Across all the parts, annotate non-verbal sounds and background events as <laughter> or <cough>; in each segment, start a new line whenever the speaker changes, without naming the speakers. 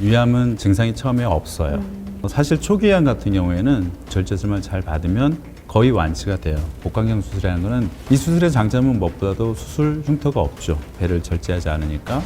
위암은 증상이 처음에 없어요. 사실 초기암 같은 경우에는 절제술만 잘 받으면 거의 완치가 돼요. 복강경 수술이라는 거는 이 수술의 장점은 무엇보다도 수술 흉터가 없죠. 배를 절제하지 않으니까.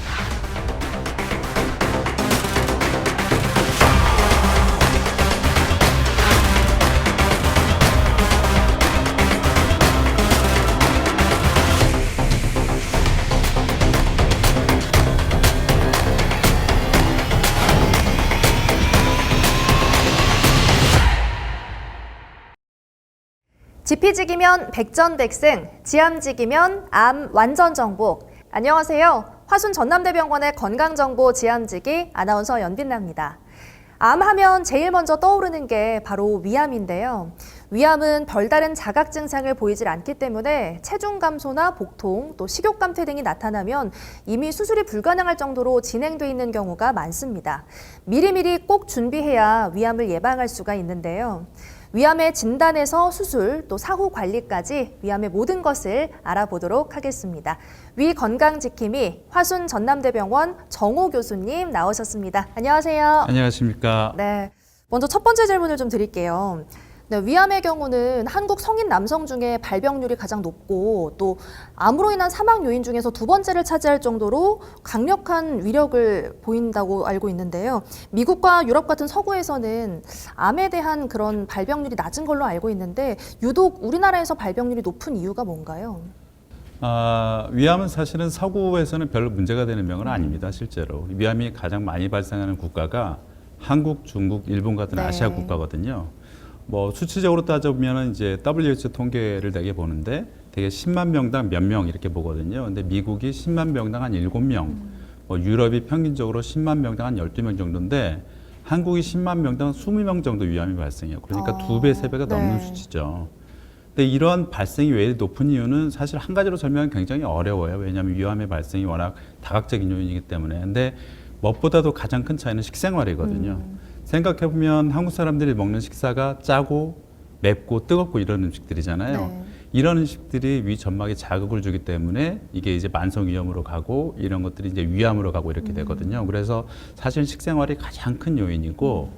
지피지기면 백전백승, 지암지기면 암 완전 정복. 안녕하세요. 화순 전남대병원의 건강정보 지암지기 아나운서 연빈나입니다. 암하면 제일 먼저 떠오르는 게 바로 위암인데요. 위암은 별다른 자각 증상을 보이질 않기 때문에 체중 감소나 복통, 또 식욕 감퇴 등이 나타나면 이미 수술이 불가능할 정도로 진행돼 있는 경우가 많습니다. 미리미리 꼭 준비해야 위암을 예방할 수가 있는데요. 위암의 진단에서 수술 또 사후 관리까지 위암의 모든 것을 알아보도록 하겠습니다. 위 건강 지킴이 화순 전남대병원 정호 교수님 나오셨습니다. 안녕하세요.
안녕하십니까.
네. 먼저 첫 번째 질문을 좀 드릴게요. 네, 위암의 경우는 한국 성인 남성 중에 발병률이 가장 높고 또 암으로 인한 사망 요인 중에서 두 번째를 차지할 정도로 강력한 위력을 보인다고 알고 있는데요. 미국과 유럽 같은 서구에서는 암에 대한 그런 발병률이 낮은 걸로 알고 있는데 유독 우리나라에서 발병률이 높은 이유가 뭔가요?
아, 위암은 사실은 서구에서는 별로 문제가 되는 병은 아닙니다. 실제로 위암이 가장 많이 발생하는 국가가 한국, 중국, 일본 같은
네.
아시아 국가거든요. 뭐 수치적으로 따져보면 이제 WHO 통계를 되게 보는데 되게 10만 명당 몇 명 이렇게 보거든요. 근데 미국이 10만 명당 한 7명, 뭐 유럽이 평균적으로 10만 명당 한 12명 정도인데 한국이 10만 명당 20명 정도 위암이 발생해요. 그러니까
어,
두 배, 세 배가 넘는
네.
수치죠. 근데 이런 발생이 왜 높은 이유는 사실 한 가지로 설명하기 굉장히 어려워요. 왜냐하면 위암의 발생이 워낙 다각적인 요인이기 때문에. 근데 무엇보다도 가장 큰 차이는 식생활이거든요. 생각해보면 한국 사람들이 먹는 식사가 짜고 맵고 뜨겁고 이런 음식들이잖아요.
네.
이런 음식들이 위 점막에 자극을 주기 때문에 이게 이제 만성 위염으로 가고 이런 것들이 이제 위암으로 가고 이렇게 되거든요. 그래서 사실 식생활이 가장 큰 요인이고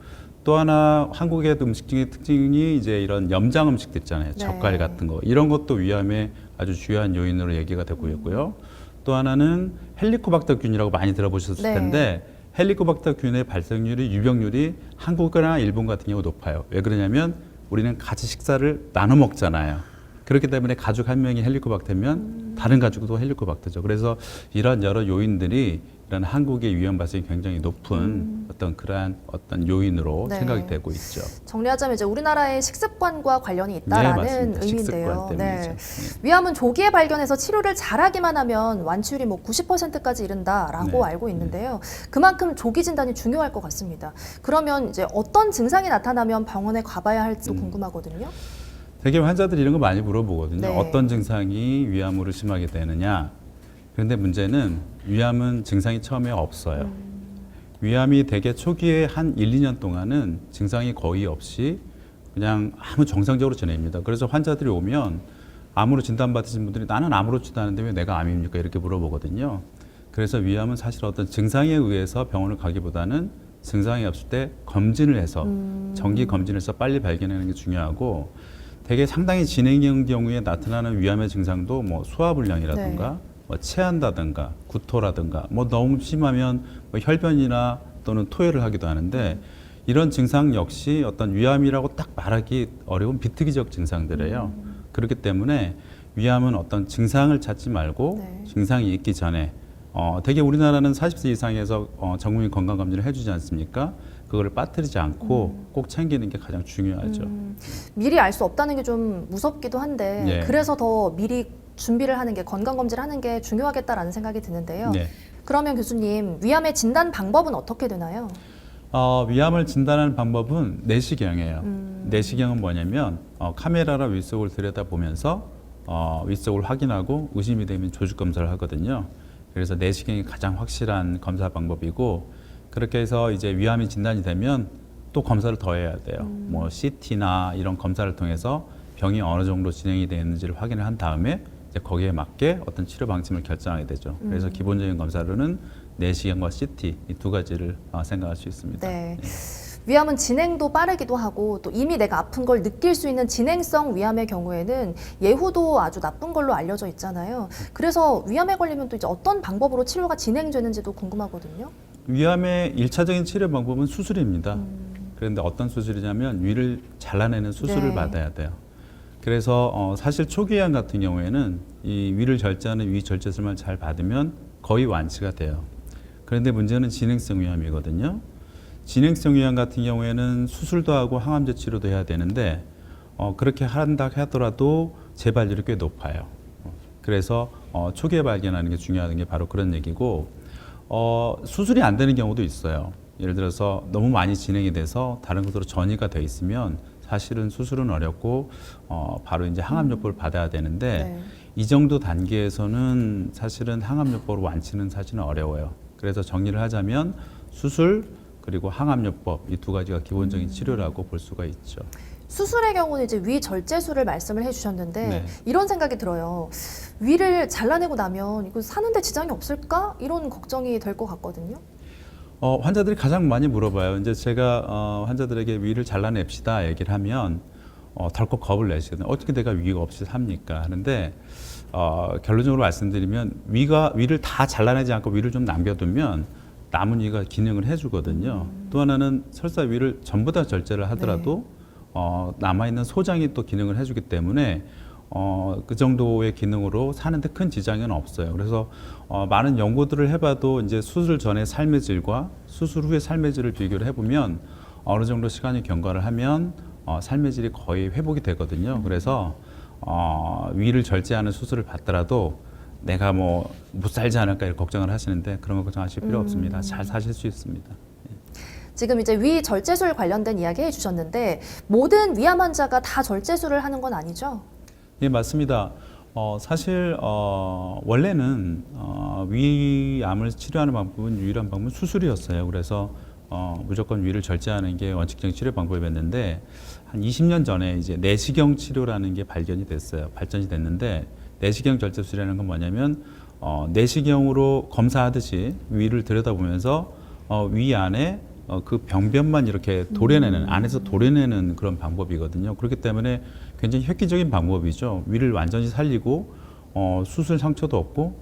또 하나 한국의 음식 중에 특징이 이제 이런 염장 음식들 있잖아요.
네.
젓갈 같은 거 이런 것도 위암의 아주 주요한 요인으로 얘기가 되고 있고요. 또 하나는 헬리코박터균이라고 많이 들어보셨을
네.
텐데 헬리코박터 균의 발생률이 유병률이 한국이나 일본 같은 경우 높아요. 왜 그러냐면 우리는 같이 식사를 나눠 먹잖아요. 그렇기 때문에 가족 한 명이 헬리코박터면 다른 가족도 헬리코박터죠. 그래서 이런 여러 요인들이 이런 한국의 위험 발생이 굉장히 높은 어떤 그러한 어떤 요인으로
음. 네.
생각이 되고 있죠.
정리하자면 이제 우리나라의 식습관과 관련이
네,
있다라는.
식습관
의미인데요. 네.
네.
위암은 조기에 발견해서 치료를 잘하기만 하면 완치율이 뭐 90%까지 이른다라고
네.
알고 있는데요. 그만큼 조기 진단이 중요할 것 같습니다. 그러면 이제 어떤 증상이 나타나면 병원에 가봐야 할지도
음.
궁금하거든요.
되게 환자들이 이런 거 많이 물어보거든요.
네.
어떤 증상이 위암으로 심하게 되느냐. 그런데 문제는 위암은 증상이 처음에 없어요. 위암이 되게 초기에 한 1, 2년 동안은 증상이 거의 없이 그냥 아무 정상적으로 지냅니다. 그래서 환자들이 오면 암으로 진단받으신 분들이 나는 암으로 진단하는데 왜 내가 암입니까? 이렇게 물어보거든요. 그래서 위암은 사실 어떤 증상에 의해서 병원을 가기보다는 증상이 없을 때 검진을 해서 정기 검진해서 빨리 발견하는 게 중요하고 되게 상당히 진행형 경우에 나타나는 위암의 증상도 뭐 소화불량이라든가
네.
뭐 체한다든가 구토라든가 뭐 너무 심하면 뭐 혈변이나 또는 토해를 하기도 하는데 이런 증상 역시 어떤 위암이라고 딱 말하기 어려운 비특이적 증상들이에요. 그렇기 때문에 위암은 어떤 증상을 찾지 말고
네.
증상이 있기 전에 어, 되게 우리나라는 40세 이상에서 어, 전국민 건강 검진을 해주지 않습니까? 그거를 빠뜨리지 않고 꼭 챙기는 게 가장 중요하죠.
음, 미리 알 수 없다는 게 좀 무섭기도 한데
예.
그래서 더 미리 준비를 하는 게 건강 검진을 하는 게 중요하겠다라는 생각이 드는데요.
네.
그러면 교수님 위암의 진단 방법은 어떻게 되나요?
어, 위암을 진단하는 방법은 내시경이에요.
음.
내시경은 뭐냐면 어, 카메라로 윗속을 들여다보면서 어, 윗속을 확인하고 의심이 되면 조직 검사를 하거든요. 그래서 내시경이 가장 확실한 검사 방법이고 그렇게 해서 이제 위암이 진단이 되면 또 검사를 더 해야 돼요.
음.
뭐 CT나 이런 검사를 통해서 병이 어느 정도 진행이 되었는지를 확인을 한 다음에 이제 거기에 맞게 어떤 치료 방침을 결정하게 되죠.
음.
그래서 기본적인 검사로는 내시경과 CT 이 두 가지를 어, 생각할 수 있습니다.
네. 위암은 진행도 빠르기도 하고 또 이미 내가 아픈 걸 느낄 수 있는 진행성 위암의 경우에는 예후도 아주 나쁜 걸로 알려져 있잖아요. 그래서 위암에 걸리면 또 이제 어떤 방법으로 치료가 진행되는지도 궁금하거든요.
위암의 일차적인 치료 방법은 수술입니다. 그런데 어떤 수술이냐면 위를 잘라내는 수술을
네.
받아야 돼요. 그래서 어, 사실 초기암 같은 경우에는 이 위를 절제하는 위 절제술만 잘 받으면 거의 완치가 돼요. 그런데 문제는 진행성 위암이거든요. 진행성 위암 같은 경우에는 수술도 하고 항암제 치료도 해야 되는데 어, 그렇게 한다 하더라도 재발률이 꽤 높아요. 어, 그래서 어, 초기에 발견하는 게 중요한 게 바로 그런 얘기고 어, 수술이 안 되는 경우도 있어요. 예를 들어서 너무 많이 진행이 돼서 다른 곳으로 전이가 돼 있으면 사실은 수술은 어렵고 어, 바로 이제 항암요법을 받아야 되는데
네.
이 정도 단계에서는 사실은 항암요법으로 완치는 사실은 어려워요. 그래서 정리를 하자면 수술 그리고 항암요법 이 두 가지가 기본적인 치료라고 볼 수가 있죠.
수술의 경우는 이제 위 절제술을 말씀을 해주셨는데
네.
이런 생각이 들어요. 위를 잘라내고 나면 이거 사는데 지장이 없을까 이런 걱정이 될 것 같거든요.
어, 환자들이 가장 많이 물어봐요. 이제 제가 어, 환자들에게 위를 잘라냅시다 얘기를 하면 어, 덜컥 겁을 내시거든요. 어떻게 내가 위가 없이 삽니까? 하는데 어, 결론적으로 말씀드리면 위가 위를 다 잘라내지 않고 위를 좀 남겨두면 남은 위가 기능을 해주거든요. 또 하나는 설사 위를 전부 다 절제를 하더라도 어, 남아있는 소장이 또 기능을 해주기 때문에 어, 그 정도의 기능으로 사는데 큰 지장은 없어요. 그래서 어, 많은 연구들을 해봐도 이제 수술 전의 삶의 질과 수술 후의 삶의 질을 비교를 해보면 어느 정도 시간이 경과를 하면 어, 삶의 질이 거의 회복이 되거든요. 그래서 어, 위를 절제하는 수술을 받더라도 내가 뭐 못 살지 않을까 이렇게 걱정을 하시는데 그런 거 걱정하실 필요 없습니다. 잘 사실 수 있습니다.
지금 이제 위 절제술 관련된 이야기 해주셨는데 모든 위암 환자가 다 절제술을 하는 건 아니죠?
예, 맞습니다. 어, 사실 어, 원래는 어, 위암을 치료하는 방법은 유일한 방법은 수술이었어요. 그래서 어, 무조건 위를 절제하는 게 원칙적인 치료 방법이었는데 한 20년 전에 이제 내시경 치료라는 게 발견이 됐어요. 발전이 됐는데 내시경 절제술이라는 건 뭐냐면 어, 내시경으로 검사하듯이 위를 들여다보면서 어, 위 안에 어, 그 병변만 이렇게 도려내는 안에서 도려내는 그런 방법이거든요. 그렇기 때문에 굉장히 획기적인 방법이죠. 위를 완전히 살리고 어, 수술 상처도 없고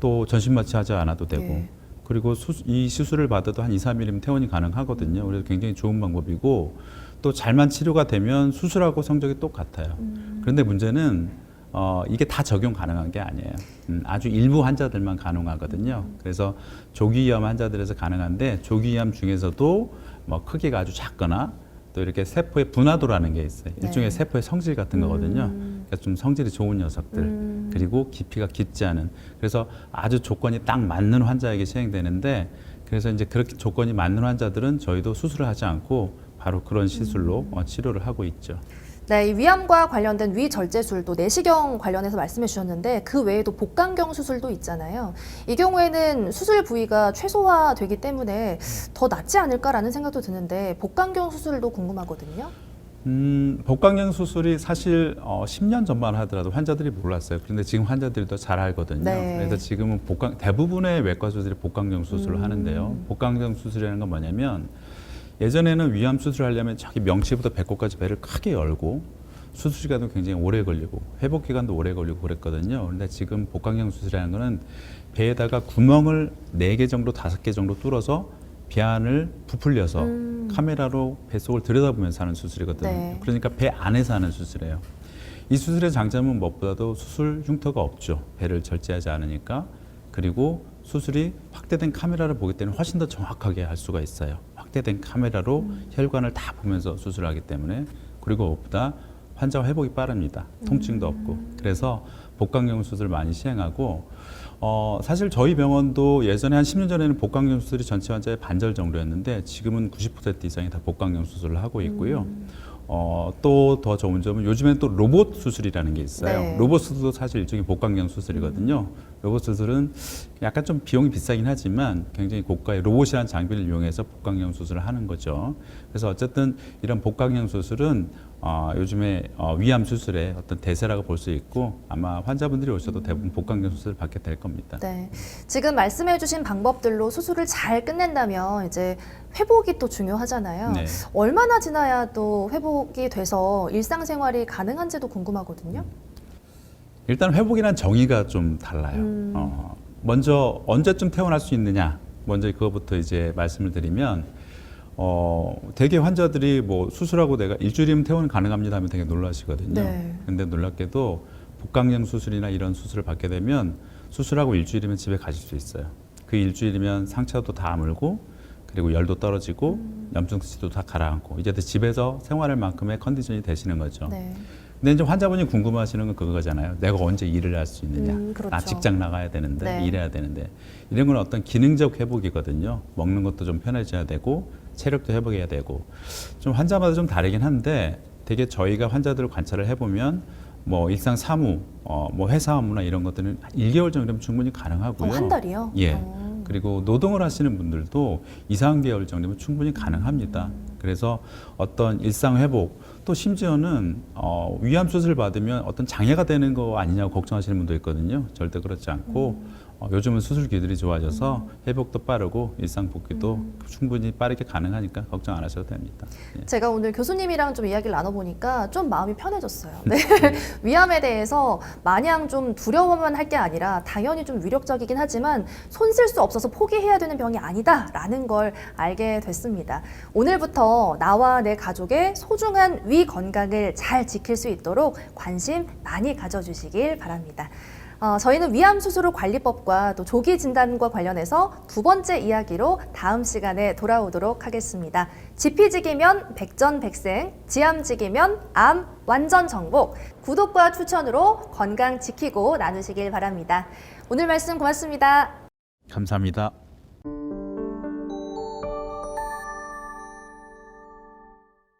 또 전신 마취하지 않아도 되고
예.
그리고 수, 이 시술을 받아도 한 2, 3일이면 퇴원이 가능하거든요. 그래서 굉장히 좋은 방법이고 또 잘만 치료가 되면 수술하고 성적이 똑같아요. 그런데 문제는 어, 이게 다 적용 가능한 게 아니에요. 음, 아주 일부 환자들만 가능하거든요. 그래서 조기염 환자들에서 가능한데 조기염 중에서도 뭐 크기가 아주 작거나 또 이렇게 세포의 분화도라는 게 있어요.
네.
일종의 세포의 성질 같은 거거든요. 그러니까 좀 성질이 좋은 녀석들
음.
그리고 깊이가 깊지 않은 그래서 아주 조건이 딱 맞는 환자에게 시행되는데 그래서 이제 그렇게 조건이 맞는 환자들은 저희도 수술을 하지 않고 바로 그런 시술로 어, 치료를 하고 있죠.
네, 이 위암과 관련된 위 절제술도 내시경 관련해서 말씀해 주셨는데 그 외에도 복강경 수술도 있잖아요. 이 경우에는 수술 부위가 최소화되기 때문에 더 낫지 않을까라는 생각도 드는데 복강경 수술도 궁금하거든요.
음, 복강경 수술이 사실 어, 10년 전만 하더라도 환자들이 몰랐어요. 그런데 지금 환자들이 더 잘 알거든요.
네.
그래서 지금은 복강 대부분의 외과 수술이 복강경 수술을
음.
하는데요. 복강경 수술이라는 건 뭐냐면 예전에는 위암 수술하려면 저기 명치부터 배꼽까지 배를 크게 열고 수술 시간도 굉장히 오래 걸리고 회복 기간도 오래 걸리고 그랬거든요. 그런데 지금 복강경 수술이라는 거는 배에다가 구멍을 네 개 정도 다섯 개 정도 뚫어서 배 안을 부풀려서
음.
카메라로 뱃속을 들여다보면서 하는 수술이거든요.
네.
그러니까 배 안에서 하는 수술이에요. 이 수술의 장점은 무엇보다도 수술 흉터가 없죠. 배를 절제하지 않으니까. 그리고 수술이 확대된 카메라를 보기 때문에 훨씬 더 정확하게 할 수가 있어요. 확대된 카메라로 혈관을 다 보면서 수술하기 때문에 그리고 무엇보다 환자 회복이 빠릅니다. 통증도 없고. 그래서 복강경 수술을 많이 시행하고 어, 사실 저희 병원도 예전에 한 10년 전에는 복강경 수술이 전체 환자의 반절 정도였는데 지금은 90% 이상이 다 복강경 수술을 하고 있고요. 어, 또 더 좋은 점은 요즘엔 또 로봇 수술이라는 게 있어요.
네.
로봇 수술도 사실 일종의 복강경 수술이거든요. 로봇 수술은 약간 좀 비용이 비싸긴 하지만 굉장히 고가의 로봇이라는 장비를 이용해서 복강경 수술을 하는 거죠. 그래서 어쨌든 이런 복강경 수술은 어, 요즘에 어, 위암 수술의 어떤 대세라고 볼 수 있고 아마 환자분들이 오셔도 대부분 복강경 수술을 받게 될 겁니다.
네. 지금 말씀해주신 방법들로 수술을 잘 끝낸다면 이제 회복이 또 중요하잖아요.
네.
얼마나 지나야 또 회복이 돼서 일상생활이 가능한지도 궁금하거든요.
일단 회복이란 정의가 좀 달라요.
음.
어, 먼저 언제쯤 퇴원할 수 있느냐? 먼저 그거부터 이제 말씀을 드리면 어, 대개 환자들이 뭐 수술하고 내가 일주일이면 퇴원 가능합니다 하면 되게 놀라시거든요.
네.
근데 놀랍게도 복강경 수술이나 이런 수술을 받게 되면 수술하고 일주일이면 집에 가실 수 있어요. 그 일주일이면 상처도 다 아물고 그리고 열도 떨어지고
음.
염증수치도 다 가라앉고 이제 집에서 생활할 만큼의 컨디션이 되시는 거죠.
네.
근데 이제 환자분이 궁금하시는 건 그거잖아요. 내가 언제 일을 할 수 있느냐.
음, 그렇죠.
나 직장 나가야 되는데
네.
일해야 되는데 이런 건 어떤 기능적 회복이거든요. 먹는 것도 좀 편해져야 되고 체력도 회복해야 되고 좀 환자마다 좀 다르긴 한데 되게 저희가 환자들을 관찰을 해보면 뭐 일상 사무, 어, 뭐 회사 업무나 이런 것들은 1개월 정도면 충분히 가능하고요.
어, 한 달이요?
예.
어.
그리고 노동을 하시는 분들도 2, 3개월 정도면 충분히 가능합니다. 그래서 어떤 일상 회복 또 심지어는 어, 위암 수술 받으면 어떤 장애가 되는 거 아니냐고 걱정하시는 분도 있거든요. 절대 그렇지 않고 어, 요즘은 수술기들이 좋아져서 회복도 빠르고 일상 복귀도 충분히 빠르게 가능하니까 걱정 안 하셔도 됩니다. 예.
제가 오늘 교수님이랑 좀 이야기를 나눠보니까 좀 마음이 편해졌어요. 네. <laughs> 위암에 대해서 마냥 좀 두려워만 할 게 아니라 당연히 좀 위력적이긴 하지만 손 쓸 수 없어서 포기해야 되는 병이 아니다라는 걸 알게 됐습니다. 오늘부터 나와 내 가족의 소중한 위 건강을 잘 지킬 수 있도록 관심 많이 가져주시길 바랍니다. 어, 저희는 위암 수술 후 관리법과 또 조기 진단과 관련해서 두 번째 이야기로 다음 시간에 돌아오도록 하겠습니다. 지피지기면 백전백생, 지암지기면 암 완전 정복. 구독과 추천으로 건강 지키고 나누시길 바랍니다. 오늘 말씀 고맙습니다.
감사합니다.